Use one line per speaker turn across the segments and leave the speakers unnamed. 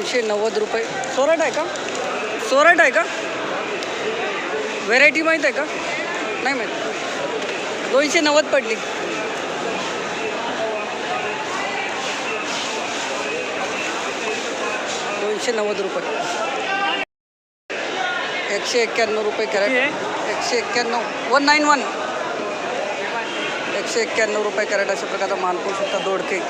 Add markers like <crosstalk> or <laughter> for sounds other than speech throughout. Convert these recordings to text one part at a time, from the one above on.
दोनशे नव्वद रुपये. सोरट आहे का? सोरट आहे का? व्हेरायटी माहीत आहे का? नाही माहीत. दोनशे नव्वद पडली. दोनशे नव्वद रुपये. एकशे एक्क्याण्णव रुपये कॅरेट. एकशे एक्क्याण्णव. वन नाईन वन एकशे एक्क्याण्णव रुपये कॅरेट अशा प्रकारचा माल शकता दोडके.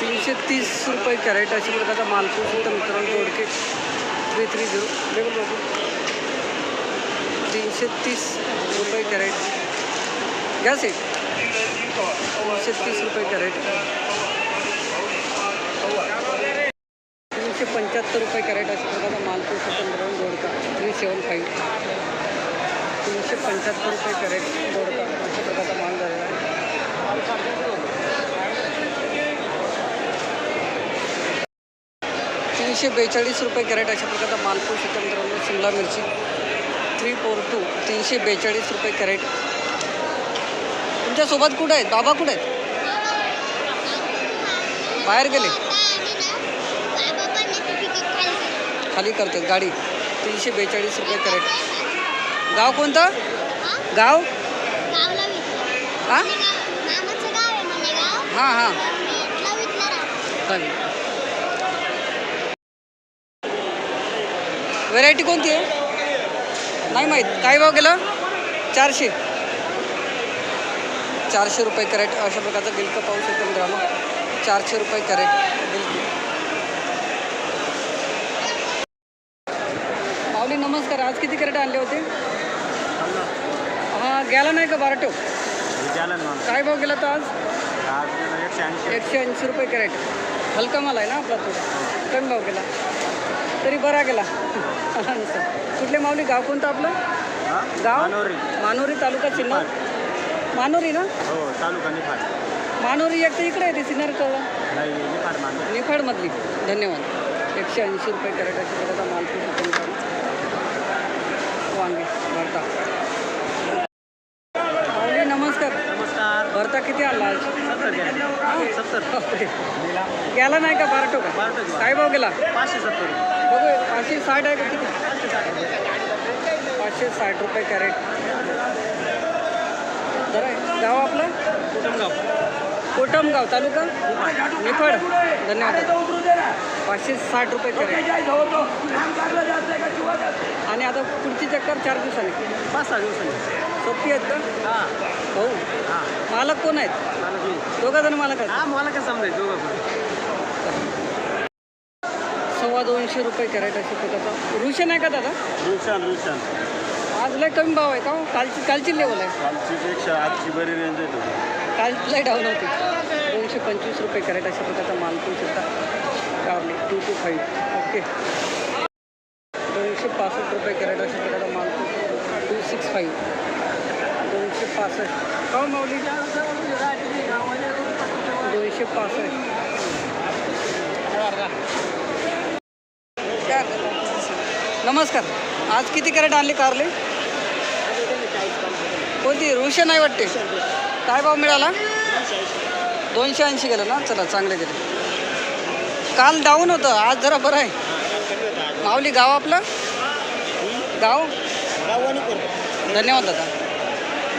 तीनशे तीस रुपये कॅरेट अशा प्रकारचा माल पाहू शकता मित्रांनो दोडके थ्री थ्री झिरो लेवल बघू. तीनशे तीस रुपये कॅरेट. घ्या सेट तीनशे तीस रुपये कॅरेट. तीनशे पंच्याहत्तर रुपये कॅरेट अशा प्रकारचा माल पाहू शकता मित्रांनो दोडका थ्री सेवन फाईव्ह तीनशे पंच्याहत्तर रुपये कॅरेट दोडका अशा प्रकारचा माल झालेला आहे. तीनशे बेचाळीस रुपये कॅरेट अशा प्रकारचा माल पाहू शकता मित्रांनो. शिमला मिरची थ्री फोर टू तीनशे बेचाळीस रुपये कॅरेट. तुमच्यासोबत कुठं आहेत? बाबा कुठं आहेत? बाहेर गेले. खाली करतात गाडी. तीनशे बेचाळीस रुपये कॅरेट. गाव कोणतं? गाव? हां? हां हां. व्हेरायटी कोणती आहे? नाही माहीत. काय भाव गेला चारशे. चारशे रुपये कॅरेट. अशा प्रकारचं गिलकं पाहू शकतो मित्रांनो. चारशे रुपये कॅरेट गिलकी माऊली नमस्कार. आज किती कॅरेट आणले होते? हां गेला नाही का बारटो? काय भाव गेला तर आज?
एकशे ऐंशी.
रुपये कॅरेट. हलका माल आहे ना आपला थोडा कमी भाव गेला. तरी बरा गेला. कुठले माऊली गाव कोणतं आपलं? गाव?
मानोरी.
मानोरी तालुका सिन्नर मानोरी ना?
हो तालुका निफाड.
मानोरी एक तर इकडे आहे ते सिन्नर कळलं
नाही निफाड मानोरी.
निफाडमधली. धन्यवाद. एकशे ऐंशी रुपये कॅरेट अशा प्रकारचा माल वांगे भरता माऊली नमस्कार
नमस्कार
भरता किती
सत्तर सत्तर.
बापरे. गेला नाही का बारटो? का? काय भाव गेला?
पाचशे सत्तर
बघू पाचशे साठ आहे का किती? पाचशे साठ रुपये. कॅरेट. जरा आहे. गाव आपलं? कोटमगाव तालुका निफाड. धन्यवाद. पाचशे साठ रुपये आणि आता पुढची चक्कर चार दिवसांनी.
पाच सहा दिवसांनी.
सोपी आहेत का?
हां.
भाऊ
हां.
मालक कोण आहेत? दोघा जण मालक आहेत?
हां मला काय समजायचं दोघं
सव्वा दोनशे रुपये कॅरेट अशी प्रकारचा रुशन आहे का दादा?
रुशान रुशान
आज लय कमी भाव आहे का हो? कालची कालची लेवल आहे.
कालची पेक्षा आजची बरी रेंज आहे तुझी
काल लय डाऊन होती. दोनशे पंचवीस रुपये कॅरेट अशा प्रकारचा माल पण शकता कारली टू टू फाईव्ह ओके दोनशे पासष्ट रुपये कॅरेट अशा प्रकारचा माल. टू सिक्स फाईव्ह दोनशे पासष्ट. का माऊली. दोनशे पासष्ट. नमस्कार. आज किती कॅरेट आणले कारले? कोणती? रुशन नाही वाटते? काय भाव मिळाला? दोनशे ऐंशी गेलं ना? चला चांगले गेले. काल डाऊन होतं आज जरा बरं आहे. माऊली गाव आपलं? गाव? धन्यवाद दादा.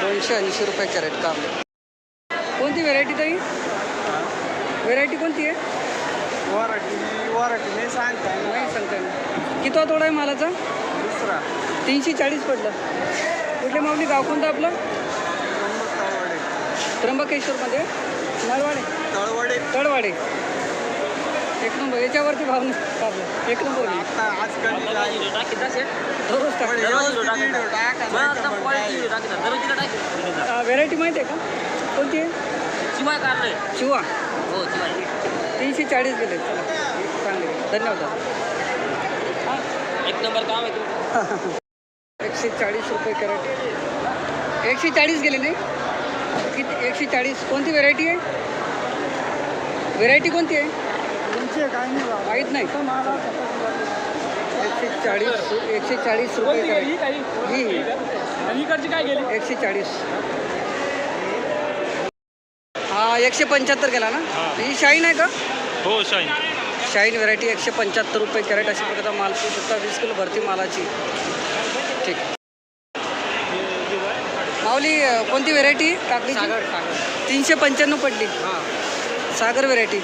दोनशे ऐंशी रुपये कॅरेट कारले कोणती व्हेरायटी ताई? व्हेरायटी कोणती आहे?
वराठी वराठी नाही
सांगता किती तोडा आहे मालाचा?
दुसरा.
तीनशे चाळीस पडलं. कुठले माऊली गाव कोणतं आपलं? त्र्यंबकेश्वरमध्ये. नळवाडे.
तळवडे.
तळवाडे. एक नंबर याच्यावरती भाव नाही एक नंबर.
आता
व्हेरायटी माहिती आहे. का? कोणती? आहे. शिवा. तीनशे चाळीस गेले. चला चांगले. गेले. धन्यवाद. दादा.
एक नंबर काम आहे तुमचं. <laughs>
एकशे चाळीस रुपये कॅरेट. एकशे चाळीस गेले नाही? किती एकशे चाळीस? कोणती व्हेरायटी आहे? व्हेरायटी कोणती आहे? माहीत नाही. एकशे चाळीस एकशे चाळीस रुपये ही
काय गेली?
एकशे चाळीस. हा एकशे पंच्याहत्तर केला ना? ही. शाईन आहे का?
हो शाईन
शाईन व्हरायटी एकशे पंच्याहत्तर रुपये कॅरेट. अशा प्रकारचा माल सुद्धा वीस किलो भरती मालाची. ठीक. अं, कोणती व्हेरायटी काकडी
सागर
तीनशे पंच्याण्णव पडली. सागर व्हेरायटी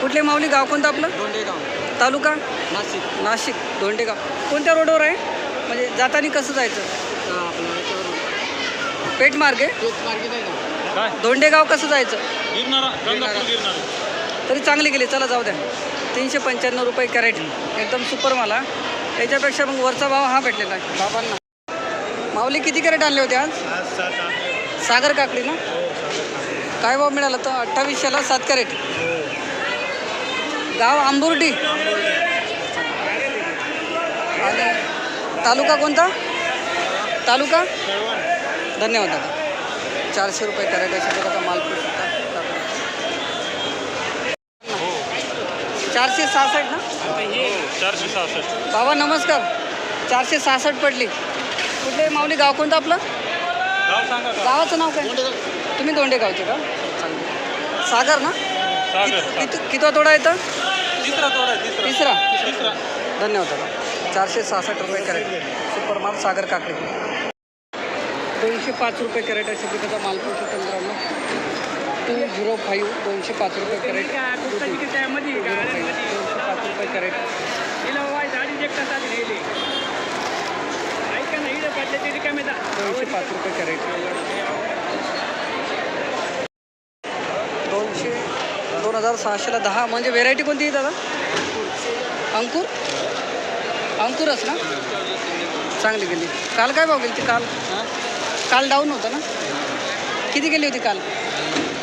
कुठले माऊली? गाव कोणतं आपलं?
दोंडेगाव
तालुका?
नाशिक.
नाशिक. धोंडेगाव. कोणत्या रोडवर आहे? म्हणजे जाताना कसं जायचं?
आपलं याच्यावर.
पेठ मार्ग? आहे
तेच मार्केट आहे ना
काय?
धोंडेगाव कसं जायचं?
गिरणारा गंगापूर गिरणारा
तरी चांगली गेली. चला जाऊ द्या. तीनशे पंच्याण्णव रुपये कॅरेट. एकदम सुपर मला त्याच्यापेक्षा मग वरचा भाव हा भेटलेला आहे. बाबांना. माऊली किती कॅरेट आणले होते आज? सागर काकडी ना? काय भाव मिळाला तर अठ्ठावीसशेला सात कॅरेट. गाव आंबुर्डी. आणि तालुका कोणता? तालुका? धन्यवाद दादा. चारशे रुपये कॅरेट अशा प्रकारचा माल करू शकता चारशे सहासष्ट ना?
चारशे सहासष्ट.
बाबा नमस्कार. चारशे सहासष्ट पडली. कुठले माऊली गाव कोणतं आपलं?
गाव सांगा का?
गावाचं नाव काय? तुम्ही दोंडे गावचे का? चांगलं सागर ना?
सागर
किती कितवा तोडा येतं?
तिसरा तोडा आहे, तिसरा.
तिसरा? धन्यवाद दादा. चारशे सहासष्ट रुपये कॅरेट. सुपर माल सागर काकडे. दोनशे पाच रुपये कॅरेट अशा प्रकारचा माल पोषक तंत्रांनो. टू झिरो फाईव्ह दोनशे पाच रुपये कॅरेट. दोनशे पाच रुपये कॅरेट. दोनशे पाच रुपये कॅरेट. दोनशे दोन हजार सहाशेला दहा. म्हणजे व्हेरायटी कोणती आहे दादा? अंकुर? अंकुरच ना? चांगली गेली. काल काय भाव गेली ती काल? काल डाऊन होतं ना? किती गेली होती काल?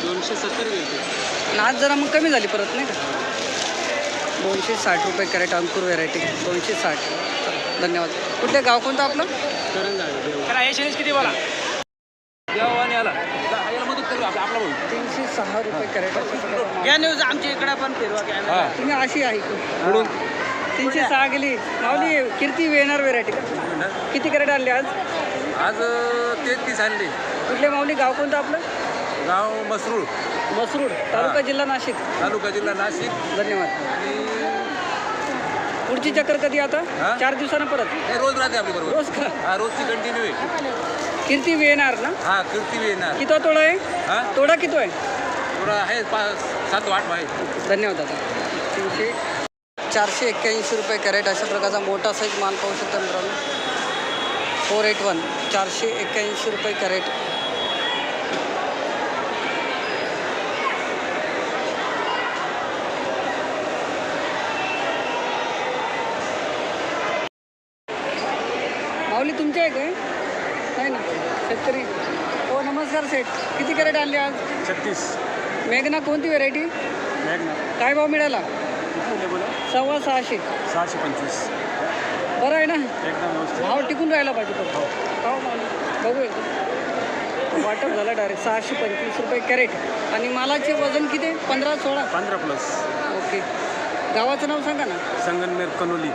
दोनशे सत्तर गेले
आज जरा मग कमी झाली परत नाही का? दोनशे साठ रुपये कॅरेट अंकुर व्हेरायटी दोनशे साठ. धन्यवाद. कुठले गाव कोणतं आपलं?
किती बोला?
तीनशे सहा रुपये कॅरेट.
घ्या न्यूज आमच्या इकडे पण फिरवा
तुम्ही अशी आहे तीनशे सहा गेली. माऊली कीर्ती वेणार व्हेरायटी किती कॅरेट आणले आज?
आज तेहतीस आणले.
कुठले माऊली? गाव कोणतं आपलं?
गाव मसरूळ.
मसरूड तालुका जिल्हा नाशिक.
तालुका जिल्हा नाशिक.
धन्यवाद.
आणि
पुढची चक्कर कधी आता?
हा?
चार दिवसानं परत.
हे रोज राहते आपल्या बरोबर.
रोज का?
हा रोजची कंटिन्यू आहे
कीर्ती वेणार ना?
हा कीर्ती बी येणार.
किती तोडा आहे?
हा?
तोडा किती आहे?
थोडा आहे पाच सात आठ आहे.
धन्यवाद दादा. तीनशे चारशे एक्क्याऐंशी रुपये कॅरेट अशा प्रकारचा मोठा साईज माल पाहू शकता मित्रांनो. फोर एट वन चारशे एक्क्याऐंशी रुपये कॅरेट माऊली तुमची आहे काय नाही ना शेतकरी हो सेठ किती कॅरेट आणले आज?
छत्तीस.
मेघना कोणती व्हेरायटी
मॅगना.
काय भाव मिळाला?
बोला?
सव्वा सहाशे.
सहाशे पंचवीस.
बरं आहे ना?
एकदम व्यवस्थित.
भाव टिकून राहायला पाहिजे तो. भाव माल बघू एकदा. वाटप झालं डायरेक्ट सहाशे पंचवीस रुपये कॅरेट. आणि मालाचे वजन किती? पंधरा सोळा?
पंधरा प्लस
ओके. गावाचं नाव सांगा ना.
संगनमेर कनोली.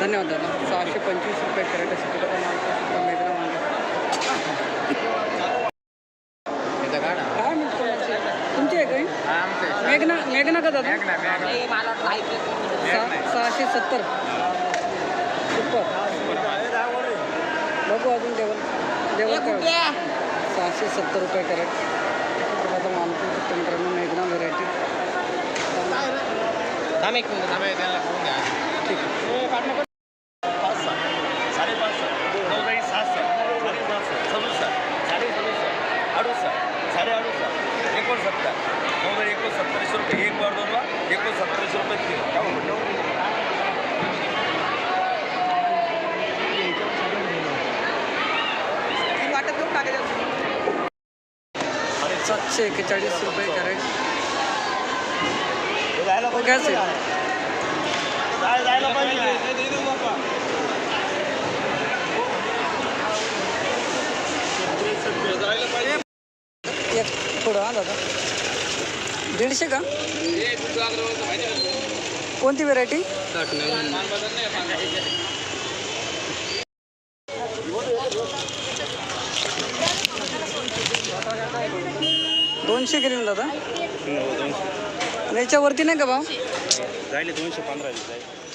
धन्यवाद दादा. सहाशे पंचवीस रुपये कॅरेट असे किलो मेघना माल काय म्हणतो तुमची आहे काय मेघना मेघना का दादा? सहा- सहाशे सत्तर. सुपर. बघू अजून देवल देवल काय होतं. सहाशे सत्तर रुपये कॅरेट. आता मालपूर मित्रांनो मेघना व्हेरायटी.
थांब एक मिनिट. थांब त्याला फोन घ्या
ठीक आहे. सातशे एक्केचाळीस रुपये कॅरेट हो गॅस आहे एक थोडं हा दादा। दीडशे का? कोणती व्हेरायटी दोनशे गेले ना दादा आणि याच्यावरती नाही का भाव?
जायले दोनशे पंधरा जाईल